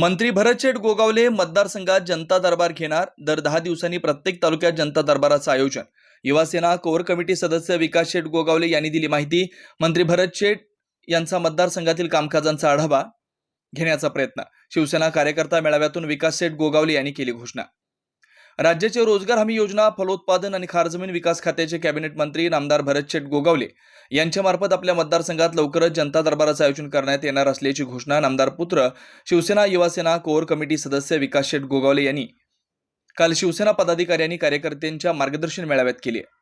मंत्री भरत शेठ गोगावले मतदारसंघात जनता दरबार घेणार. दर दहा दिवसांनी प्रत्येक तालुक्यात जनता दरबाराचं आयोजन. युवासेना कोर कमिटी सदस्य विकास शेठ गोगावले यांनी दिली माहिती. मंत्री भरत शेठ यांचा मतदारसंघातील कामकाजांचा आढावा घेण्याचा प्रयत्न. शिवसेना कार्यकर्ता मेळाव्यातून विकास शेठ गोगावले यांनी केली घोषणा. राज्याचे रोजगार हमी योजना फलोत्पादन आणि खारजमीन विकास खात्याचे कॅबिनेट मंत्री नामदार भरत शेठ गोगावले यांच्यामार्फत आपल्या मतदारसंघात लवकरच जनता दरबाराचं आयोजन करण्यात येणार असल्याची घोषणा नामदार पुत्र शिवसेना युवासेना कोर कमिटी सदस्य विकास शेठ गोगावले यांनी काल शिवसेना पदाधिकाऱ्यांनी कार्यकर्त्यांच्या मार्गदर्शन मेळाव्यात केली आहे.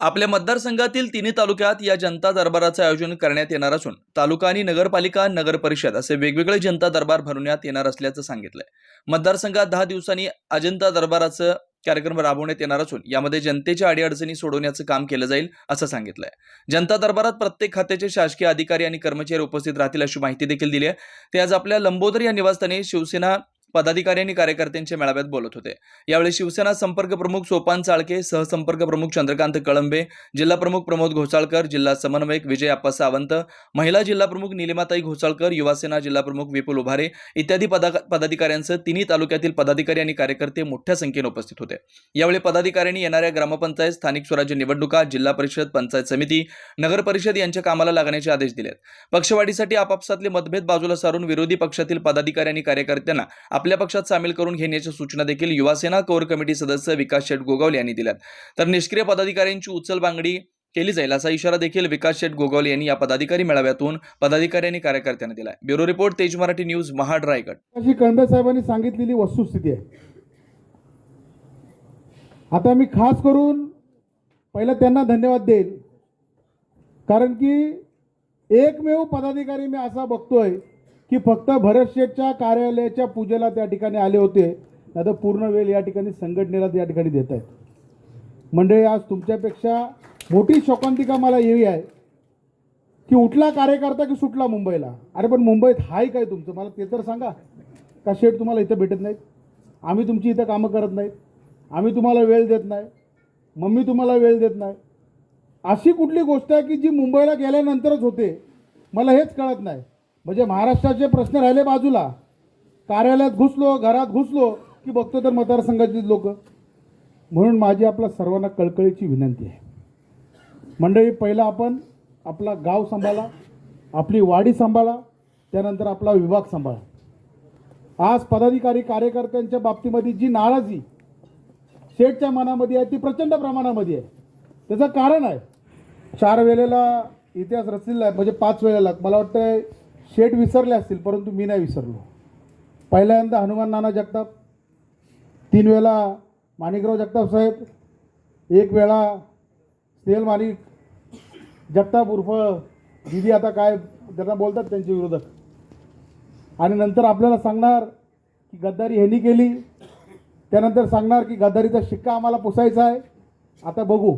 आपल्या मतदारसंघातील तिन्ही तालुक्यात या जनता दरबाराचं आयोजन करण्यात येणार असून तालुका आणि नगरपालिका नगर परिषद असे वेगवेगळे जनता दरबार भरवण्यात येणार असल्याचं सांगितलंय. मतदारसंघात दहा दिवसांनी अजंता दरबाराचं कार्यक्रम राबवण्यात येणार असून यामध्ये जनतेच्या अडीअडचणी सोडवण्याचं काम केलं जाईल असं सांगितलंय. जनता दरबारात प्रत्येक खात्याचे शासकीय अधिकारी आणि कर्मचारी उपस्थित राहतील अशी माहिती देखील दिली आहे. ते आज आपल्या लंबोदर या निवासस्थानी शिवसेना पदाधिकारी आणि कार्यकर्त्यांच्या मेळाव्यात बोलत होते. यावेळी शिवसेना संपर्क प्रमुख सोपान चाळके सहसंपर्क प्रमुख चंद्रकांत कळंबे जिल्हा प्रमुख प्रमोद घोसाळकर जिल्हा समन्वयक विजय आप्पा सावंत महिला जिल्हा प्रमुख निलिमाताई घोसाळकर युवासेना जिल्हा प्रमुख विपुल उभारे इत्यादी पदा पदाधिकाऱ्यांसह तिन्ही तालुक्यातील पदाधिकारी आणि कार्यकर्ते मोठ्या संख्येने उपस्थित होते. यावेळी पदाधिकाऱ्यांनी येणाऱ्या ग्रामपंचायत स्थानिक स्वराज्य निवडणुका जिल्हा परिषद पंचायत समिती नगर परिषद यांच्या कामाला लागण्याचे आदेश दिलेत. पक्षवाढीसाठी आपापसातले मतभेद बाजूला सारून विरोधी पक्षातील पदाधिकारी आणि कार्यकर्त्यांना आपल्या पक्षात सामील करून घेण्याच्या सूचना देखील युवासेना कोर कमिटी सदस्य विकास शेठ गोगावले यांनी दिल्यात. तर निष्क्रिय पदाधिकाऱ्यांची उचल बांगडी केली जाईल असा इशारा देखील विकास शेठ गोगावले यांनी या पदाधिकारी मेळाव्यातून पदाधिकाऱ्यांनी कार्यकर्त्यांना दिलाय. Bureau report Tej Marathi news Mahad Raigad. अशी कळंबे साहेबांनी सांगितलेली वस्तुस्थिती आहे. आता मी खास करून पहिलं त्यांना धन्यवाद देईल कारण की एकमेव पदाधिकारी मी असा बघतोय की फक्त भरत शेठच्या कार्यालयाच्या पूजेला त्या ठिकाणी आले होते आता पूर्ण वेळ या ठिकाणी संघटनेला त्या ठिकाणी देत आहेत. मंडळी आज तुमच्यापेक्षा मोठी शोकांतिका मला येवी आहे की उठला कार्यकर्ता की सुटला मुंबईला? अरे पण मुंबईत हाय काय तुमचं? मला ते तर सांगा. का शेठ तुम्हाला इथं भेटत नाहीत? आम्ही तुमची इथं कामं करत नाहीत. आम्ही तुम्हाला वेळ देत नाही. मम्मी तुम्हाला वेळ देत नाही. अशी कुठली गोष्ट आहे की जी मुंबईला गेल्यानंतरच होते? मला हेच कळत नाही. म्हणजे महाराष्ट्राचे प्रश्न राहिले बाजूला कार्यालयात घुसलो घरात घुसलो की बघतो तर मतदारसंघाची लोक. म्हणून माझी आपल्या सर्वांना कळकळीची विनंती आहे. मंडळी पहिला आपण आपला गाव सांभाळा आपली वाडी सांभाळा त्यानंतर आपला विभाग सांभाळा. आज पदाधिकारी कार्यकर्त्यांच्या बाबतीमध्ये जी नाराजी शेठच्या मनामध्ये आहे ती प्रचंड प्रमाणामध्ये आहे. त्याचं कारण आहे. चार वेळेला इतिहास रचलेला आहे म्हणजे पाच वेळेला. मला वाटतं शेठ विसरले असतील परंतु मी नाही विसरलो. पहिल्यांदा हनुमान नाना जगताप तीन वेळा माणिकराव जगताप साहेब एक वेळा स्नेहल माणिक जगताप उर्फ दिदी आता काय ज्यांना बोलतात त्यांचे विरोधक. आणि नंतर आपल्याला सांगणार की गद्दारी ह्यांनी केली त्यानंतर सांगणार की गद्दारीचा शिक्का आम्हाला पुसायचा आहे. आता बघू.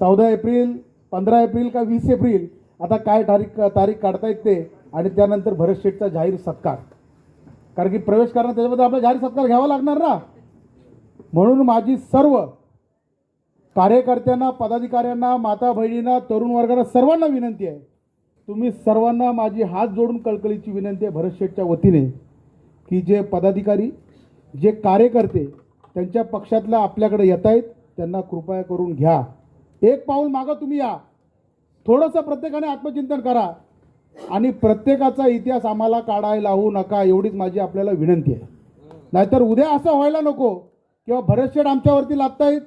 चौदा एप्रिल पंधरा एप्रिल का वीस एप्रिल आता काय तारीख तारीख काढता येते आणि त्यानंतर भरत शेठचा जाहीर सत्कार. कारण की प्रवेश करणं त्याच्यामध्ये आपला जाहीर सत्कार घ्यावा लागणार ना? म्हणून माझी सर्व कार्यकर्त्यांना पदाधिकाऱ्यांना माता बहिणींना तरुण वर्गाला सर्वांना विनंती आहे. तुम्ही सर्वांना माझी हात जोडून कळकळीची विनंती आहे भरत शेठच्या वतीने की जे पदाधिकारी जे कार्यकर्ते त्यांच्या पक्षातल्या आपल्याकडे येत आहेत त्यांना कृपया करून घ्या. एक पाऊल मागं तुम्ही या. थोडंसं प्रत्येकाने आत्मचिंतन करा. आणि प्रत्येकाचा इतिहास आम्हाला काढायला लावू नका एवढीच माझी आपल्याला विनंती आहे. नाहीतर उद्या असं व्हायला नको. किंवा भरत शेठ आमच्यावरती लादतायत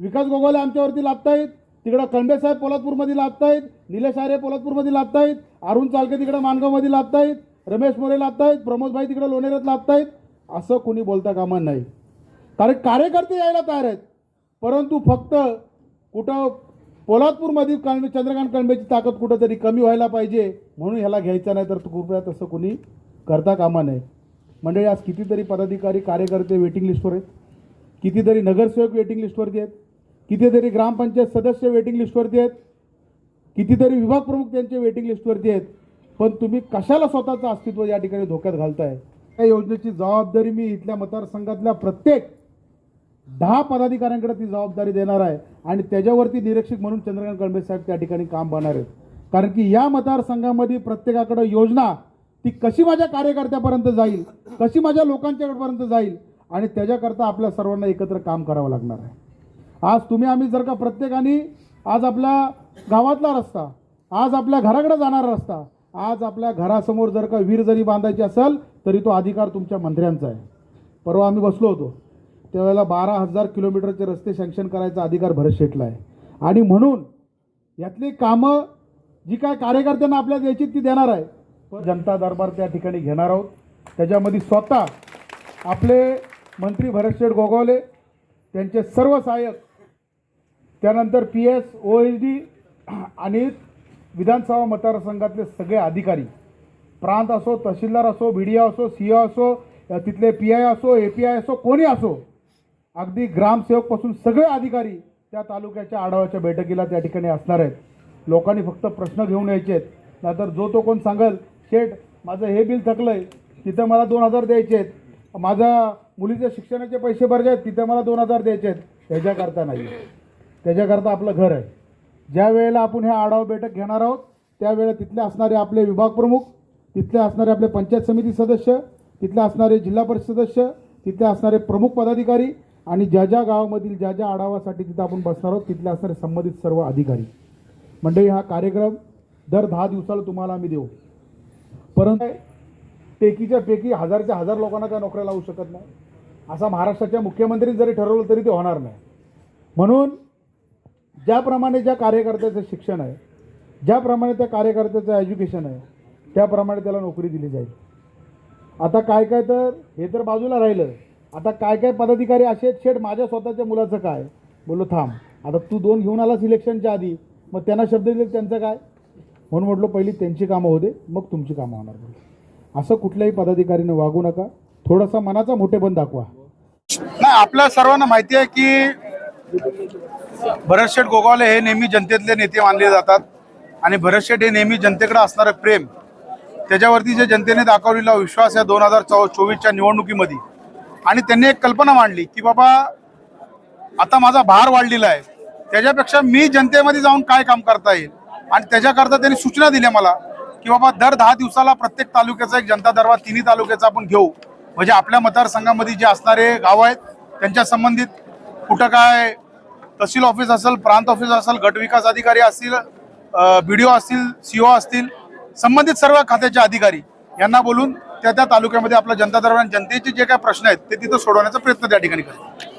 विकास गोगोले आमच्यावरती लादतायत तिकडं खंडेसाहेब पोलादपूरमध्ये लादतायत निलेश आरे पोलादपूरमध्ये लादतायत अरुण चालके तिकडं मानगावमध्ये लादतायत रमेश मोरे लादतायत प्रमोदभाई तिकडं लोणेऱ्यात लादतायत असं कुणी बोलता कामा नाही. कारण कार्यकर्ते यायला तयार आहेत. परंतु फक्त कुठं पोलादपूरमधील कळंबे चंद्रकांत कळंबेची ताकद कुठंतरी कमी व्हायला पाहिजे म्हणून ह्याला घ्यायचा नाही तर कृपया तसं कोणी करता कामा नये. मंडळी आज कितीतरी पदाधिकारी कार्यकर्ते वेटिंग लिस्टवर आहेत. कितीतरी नगरसेवक वेटिंग लिस्टवरती आहेत. कितीतरी ग्रामपंचायत सदस्य वेटिंग लिस्टवरती आहेत. कितीतरी विभाग प्रमुख त्यांचे वेटिंग लिस्टवरती आहेत. पण तुम्ही कशाला स्वतःचं अस्तित्व या ठिकाणी धोक्यात घालताय? या योजनेची जबाबदारी मी इथल्या मतदारसंघातल्या प्रत्येक दहा पदाधिकाऱ्यांकडे ती जबाबदारी देणार आहे आणि त्याच्यावरती निरीक्षक म्हणून चंद्रकांत कळंबे साहेब त्या ठिकाणी काम पाहणार आहेत. कारण की या मतदारसंघामध्ये प्रत्येकाकडं योजना ती कशी माझ्या कार्यकर्त्यापर्यंत जाईल कशी माझ्या लोकांच्यापर्यंत जाईल आणि त्याच्याकरता आपल्या सर्वांना एकत्र काम करावं लागणार आहे. आज तुम्ही आम्ही जर का प्रत्येकाने आज आपल्या गावातला रस्ता आज आपल्या घराकडे जाणारा रस्ता आज आपल्या घरासमोर जर का वीर जरी बांधायची असेल तरी तो अधिकार तुमच्या मंत्र्यांचा आहे. परवा आम्ही बसलो होतो. त्यावेळेला बारा हजार किलोमीटरचे रस्ते सँक्शन करायचा अधिकार भरत शेटला आहे. आणि म्हणून यातली कामं जी काय कार्यकर्त्यांना आपल्या द्यायची ती देणार आहे. पण जनता दरबार त्या ठिकाणी घेणार आहोत. त्याच्यामध्ये स्वतः आपले मंत्री भरतशेठ गोगावले त्यांचे सर्व सहाय्यक त्यानंतर P S O H D आणि विधानसभा मतदारसंघातले सगळे अधिकारी प्रांत असो तहसीलदार असो बी डी ओ असो सी ओ असो तिथले पी आय असो ए पी आय असो कोणी असो अगदी ग्रामसेवकपासून सगळे अधिकारी त्या तालुक्याच्या आढाव्याच्या बैठकीला त्या ठिकाणी असणार आहेत. लोकांनी फक्त प्रश्न घेऊन यायचे आहेत. नाहीतर जो तो कोण सांगेल शेठ माझं हे बिल थकलं आहे तिथं मला दोन हजार द्यायचे आहेत. माझ्या मुलीच्या शिक्षणाचे पैसे भरायचे आहेत तिथं मला दोन हजार द्यायचे आहेत. त्याच्याकरता नाही. त्याच्याकरता आपलं घर आहे. ज्या वेळेला आपण हे आढावा बैठक घेणार आहोत त्यावेळेला तिथले असणारे आपले विभाग प्रमुख तिथले असणारे आपले पंचायत समिती सदस्य तिथले असणारे जिल्हा परिषद सदस्य तिथले असणारे प्रमुख पदाधिकारी आणि ज्या ज्या गावामधील ज्या ज्या आढावासाठी तिथं आपण बसणार आहोत तिथले असणारे संबंधित सर्व अधिकारी. मंडळी हा कार्यक्रम दर दहा दिवसाला तुम्हाला आम्ही देऊ. परंतु पेकीच्या पैकी हजारच्या हजार लोकांना त्या नोकऱ्या लावू शकत नाही. असा महाराष्ट्राच्या मुख्यमंत्री जरी ठरवलं तरी ते होणार नाही. म्हणून ज्याप्रमाणे ज्या कार्यकर्त्याचं शिक्षण आहे ज्याप्रमाणे त्या कार्यकर्त्याचं एज्युकेशन आहे त्याप्रमाणे त्याला नोकरी दिली जाईल. आता काय काय तर हे तर बाजूला राहिलं. आता काय काय पदाधिकारी असे आहेत? शेठ माझ्या स्वतःच्या मुलाचं काय? बोललो थांब. आता तू दोन घेऊन आलास इलेक्शनच्या आधी. मग त्यांना शब्द दिले त्यांचं काय? म्हणून म्हटलं पहिली त्यांची कामं होऊ दे मग तुमची कामं होणार असं कुठल्याही पदाधिकारीने वागू नका. थोडासा मनाचा मोठेपण दाखवा. नाही आपल्या सर्वांना माहिती आहे की भरतशेठ गोगावले हे नेहमी जनतेतले नेते मानले जातात. आणि भरतशेठ हे नेहमी जनतेकडे असणारं प्रेम. त्याच्यावरती जे जनतेने दाखवलेला विश्वास या दोन हजार चौ चोवीसच्या निवडणुकीमध्ये आणि त्यांनी एक कल्पना मांडली की बाबा आता माझा भार वाढलेला आहे. त्याच्यापेक्षा मी जनतेमध्ये जाऊन काय काम करता येईल? आणि त्याच्याकरता त्यांनी सूचना दिल्या मला की बाबा दर दहा दिवसाला प्रत्येक तालुक्याचा एक जनता दरबार तिन्ही तालुक्याचा आपण घेऊ. म्हणजे आपल्या मतदारसंघामध्ये जे असणारे गाव आहेत त्यांच्या संबंधित कुठं काय तहसील ऑफिस असेल प्रांत ऑफिस असेल गट विकास अधिकारी असतील बी डी ओ असतील सी ओ असतील संबंधित सर्व खात्याचे अधिकारी यांना बोलून त्या त्या तालुक्यामध्ये आपल्या जनता दरम्यान जनतेचे जे काही प्रश्न आहेत ते तिथं सोडवण्याचा प्रयत्न त्या ठिकाणी करतो